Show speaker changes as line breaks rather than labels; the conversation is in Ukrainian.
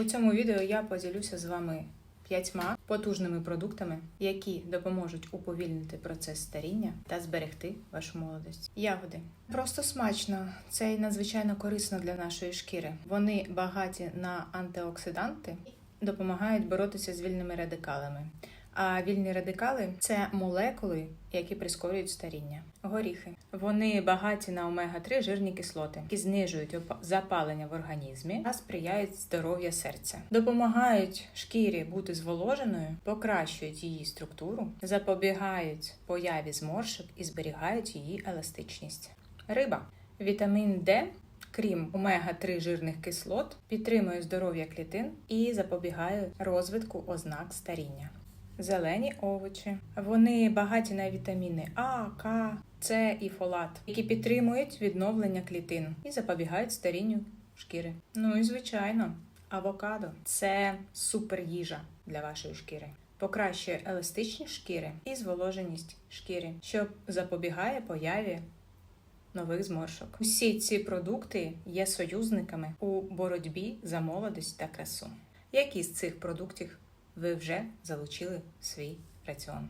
У цьому відео я поділюся з вами п'ятьма потужними продуктами, які допоможуть уповільнити процес старіння та зберегти вашу молодість. Ягоди просто смачно, це й надзвичайно корисно для нашої шкіри. Вони багаті на антиоксиданти, допомагають боротися з вільними радикалами. А вільні радикали це молекули, які прискорюють старіння. Горіхи вони багаті на омега-3 жирні кислоти, які знижують запалення в організмі та сприяють здоров'я серця, допомагають шкірі бути зволоженою, покращують її структуру, запобігають появі зморшок і зберігають її еластичність. Риба, вітамін Д. Крім омега-3 жирних кислот, підтримує здоров'я клітин і запобігає розвитку ознак старіння. Зелені овочі. Вони багаті на вітаміни А, К, С і фолат, які підтримують відновлення клітин і запобігають старінню шкіри. Ну і звичайно, авокадо це супер їжа для вашої шкіри. Покращує еластичність шкіри і зволоженість шкіри, що запобігає появі нових зморшок. Усі ці продукти є союзниками у боротьбі за молодість та красу. Які з цих продуктів ви вже залучили свій раціон?